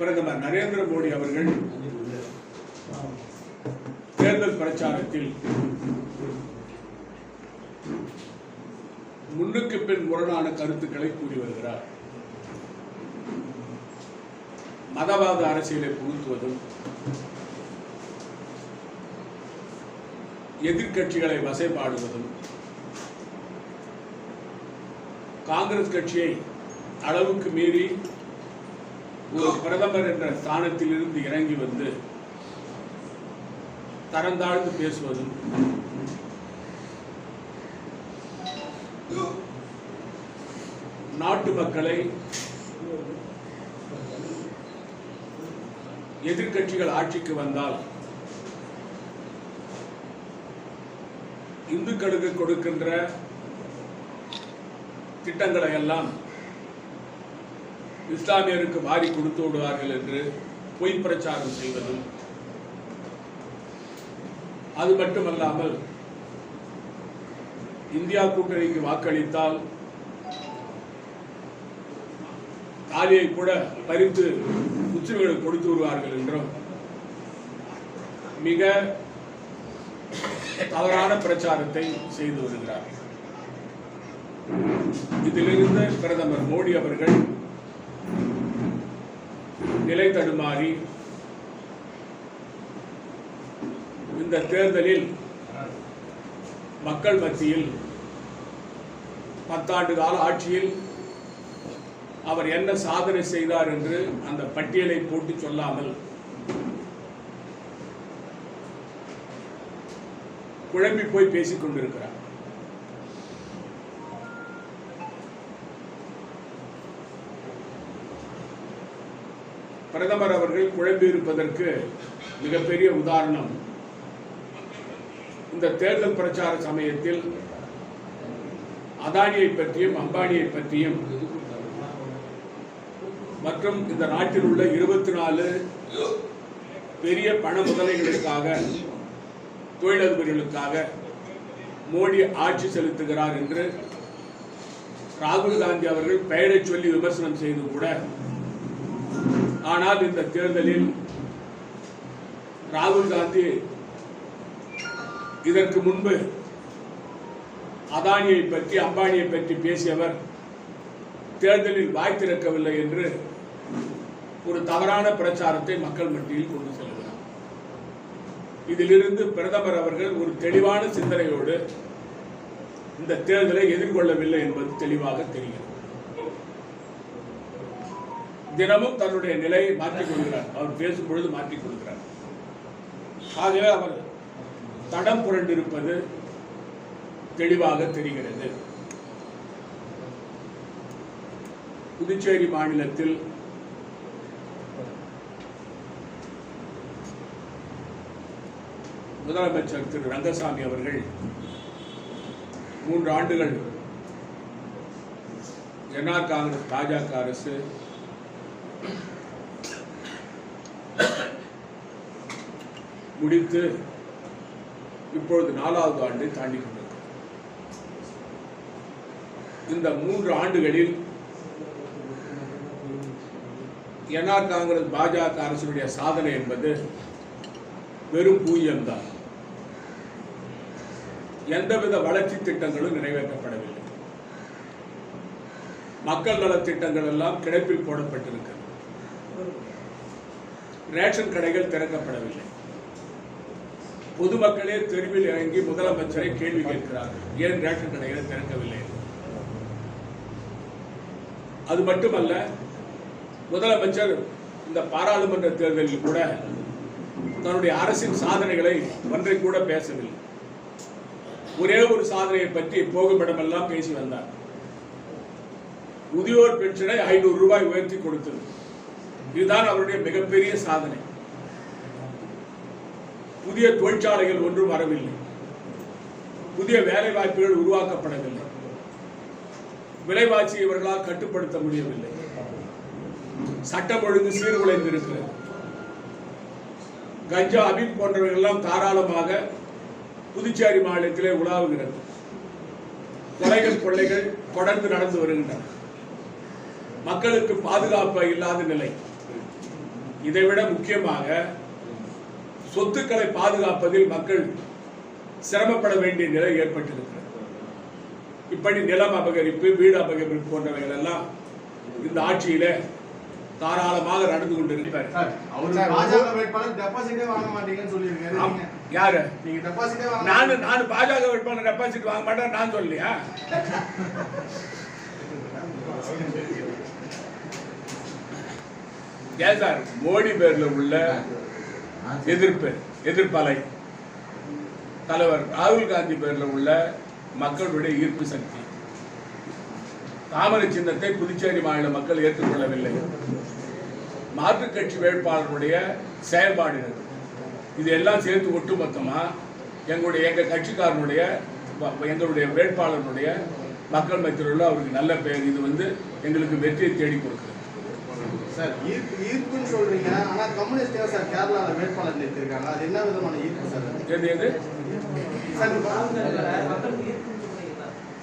பிரதமர் நரேந்திர மோடி அவர்கள் தேர்தல் பிரச்சாரத்தில் முன்னுக்கு பின் முரணான கருத்துக்களை கூறி வருகிறார். மதவாத அரசியலை புகுத்துவதும் எதிர்க்கட்சிகளை வசைபாடுவதும் காங்கிரஸ் கட்சியை அளவுக்கு மீறி ஒரு பிரதமர் என்ற ஸ்தானத்திலிருந்து இறங்கி வந்து தரந்தாழ்ந்து பேசுவதும் நாட்டு மக்களை எதிர்கட்சிகள் ஆட்சிக்கு வந்தால் இந்துக்களுக்கு கொடுக்கின்ற திட்டங்களை எல்லாம் இஸ்லாமியருக்கு வாரி கொடுத்து விடுவார்கள் என்று பொய் பிரச்சாரம் செய்வதும் அது மட்டுமல்லாமல் இந்தியா கூட்டணிக்கு வாக்களித்தால் தாலியை கூட பறித்து முஸ்லிம்களுக்கு கொடுத்து விடுவார்கள் என்றும் மிக தவறான பிரச்சாரத்தை செய்து வருகிறார். இதிலிருந்து பிரதமர் மோடி அவர்கள் நிலை தடுமாறி இந்த தேர்தலில் மக்கள் மத்தியில் பத்தாண்டு கால ஆட்சியில் அவர் என்ன சாதனை செய்தார் என்று அந்த பட்டியலை போட்டு சொல்லாமல் குழம்பி போய் பேசிக் கொண்டிருக்கிறார். பிரதமர் அவர்கள் குழம்பியிருப்பதற்கு மிகப்பெரிய உதாரணம். இந்த தேர்தல் பிரச்சார சமயத்தில் அதானியை பற்றியும் அம்பானியை பற்றியும் மற்றும் இந்த நாட்டில் உள்ள இருபத்தி நாலு பெரிய பண முதலைகளுக்காக தொழிலதிபர்களுக்காக மோடி ஆட்சி செலுத்துகிறார் என்று ராகுல் காந்தி அவர்கள் பெயரை சொல்லி விமர்சனம் செய்து கூட ஆனால் இந்த தேர்தலில் ராகுல் காந்தி இதற்கு முன்பு அதானியை பற்றி அம்பானியை பற்றி பேசியவர் தேர்தலில் வாய் திறக்கவில்லை என்று ஒரு தவறான பிரச்சாரத்தை மக்கள் மத்தியில் கொண்டு செல்கிறார். இதிலிருந்து பிரதமர் அவர்கள் ஒரு தெளிவான சிந்தனையோடு இந்த தேர்தலை எதிர்கொள்ளவில்லை என்பது தெளிவாக தெரிகிறது. தினமும் தன்னுடைய நிலையை மாற்றிக் கொள்கிறார். அவர் பேசும் பொழுது மாற்றிக் கொள்கிறார். ஆகவே அவர் தடம் புரண்டிருப்பது தெளிவாக தெரிகிறது. புதுச்சேரி மாநிலத்தில் முதலமைச்சர் திரு ரங்கசாமி அவர்கள் மூன்று ஆண்டுகள் என்ஆர் காங்கிரஸ் பாஜக அரசு முடித்து இப்பொழுது நாலாவது ஆண்டை தாண்டி கொண்டிருக்கிறது. இந்த மூன்று ஆண்டுகளில் என்ஆர் காங்கிரஸ் பாஜக அரசுடைய சாதனை என்பது வெறும் பூஜ்யம்தான் எந்தவித வளர்ச்சி திட்டங்களும் நிறைவேற்றப்படவில்லை. மக்கள் நலத் திட்டங்கள் எல்லாம் கிடப்பில் போடப்பட்டிருக்கிறது. ரேஷன் கடைகள் திறக்கப்படவில்லை. பொதுமக்களே தெருவில் இறங்கி முதலமைச்சரை கேள்வி கேட்கிறார் ஏன் ரேஷன் கடைகளை திறக்கவில்லை? அது மட்டுமல்ல முதலமைச்சர் இந்த பாராளுமன்ற தேர்தலில் கூட தன்னுடைய அரசின் சாதனைகளை ஒன்றை கூட பேசவில்லை. ஒரே ஒரு சாதனையை பற்றி போகுமிடமெல்லாம் பேசி வந்தார். முதியோர் பென்ஷனை ஐநூறு ரூபாய் உயர்த்தி கொடுத்தது. இதுதான் அவருடைய மிகப்பெரிய சாதனை. புதிய தொழிற்சாலைகள் ஒன்றும் வரவில்லை. புதிய வேலை வாய்ப்புகள் உருவாக்கப்படவில்லை. விலைவாசி இவர்களால் கட்டுப்படுத்த முடியவில்லை. சட்டம் ஒழுங்கு சீர்குலைந்து இருக்கிறது கஞ்சா அபிப் போன்றவைகள் எல்லாம் தாராளமாக புதுச்சேரி மாநிலத்திலே உலாவுகிறது. கொலைகள் கொள்ளைகள் தொடர்ந்து நடந்து வருகின்றன. மக்களுக்கு பாதுகாப்பு இல்லாத நிலை. இதைவிட முக்கியமாக சொத்துக்களை பாதுகாப்பதில் மக்கள் சிரமப்பட வேண்டிய நிலை ஏற்பட்டிருக்கிறது. இப்படி நிலம் அபகரிப்பு வீடு அபகரிப்பு போன்றவைகள் எல்லாம் இந்த ஆட்சியில தாராளமாக நடந்து. நீங்க- யாரு? நீங்க டெபாசிட்டே வாங்க நானு நான் பாஜக வேட்பாளர் டெபாசிட் வாங்க மாட்டேன் நான் சொல்லலையா? ஏன் சார் மோடி பேர்ல உள்ள எதிர்ப்பு எதிர்ப்பலை. தலைவர் ராகுல் காந்தி பேர்ல உள்ள மக்களுடைய ஈர்ப்பு சக்தி. தாமரை சின்னத்தை புதுச்சேரி மாநில மக்கள் ஏற்றுக்கொள்ளவில்லை. மாற்றுக் கட்சி வேட்பாளருடைய செயல்பாடுகள் இது. எல்லாம் சேர்த்து ஒட்டுமொத்தமா எங்களுடைய எங்க கட்சிக்காரனுடைய எங்களுடைய வேட்பாளருடைய மக்கள் மத்தியில் உள்ள அவருக்கு நல்ல பெயர் இது வந்து எங்களுக்கு வெற்றியை தேடி கொடுக்குது சார், ஈர்ப்பு ஈர்ப்புன்னு சொல்றீங்க. ஆனா கம்யூனிஸ்ட் சார் கேரளால வேட்பாளர் நிறுத்திருக்காங்க அது என்ன விதமான ஈர்ப்பு சார்? எது எது? சார்,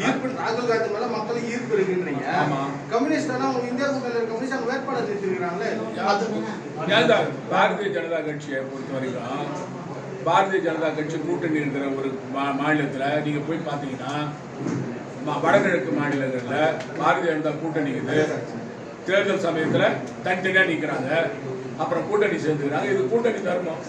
ஈர்ப்பு ராகுல் காந்தி மேல மக்களுக்கு ஈர்ப்பு இருக்குன்றீங்க. ஆமா. கம்யூனிஸ்ட் ஆனா அவங்க இந்தியா கூட்டணியில் கம்யூனிஸ்ட் அவங்க வேட்பாளர் சார் பாரதிய ஜனதா கட்சியை பொறுத்த வரைக்கும் பாரதிய ஜனதா கட்சி கூட்டணி இருக்கிற ஒரு மா- மாநிலத்துல நீங்க போய் பார்த்தீங்கன்னா வடகிழக்கு மாநிலங்கள்ல பாரதிய ஜனதா கூட்டணி இருக்குது. தேர்தல் சமயத்தில் தனித்தனியாக நிற்கிறாங்க அப்புறம் கூட்டணி சேர்ந்துக்கிறாங்க. இது கூட்டணி தர்மம்.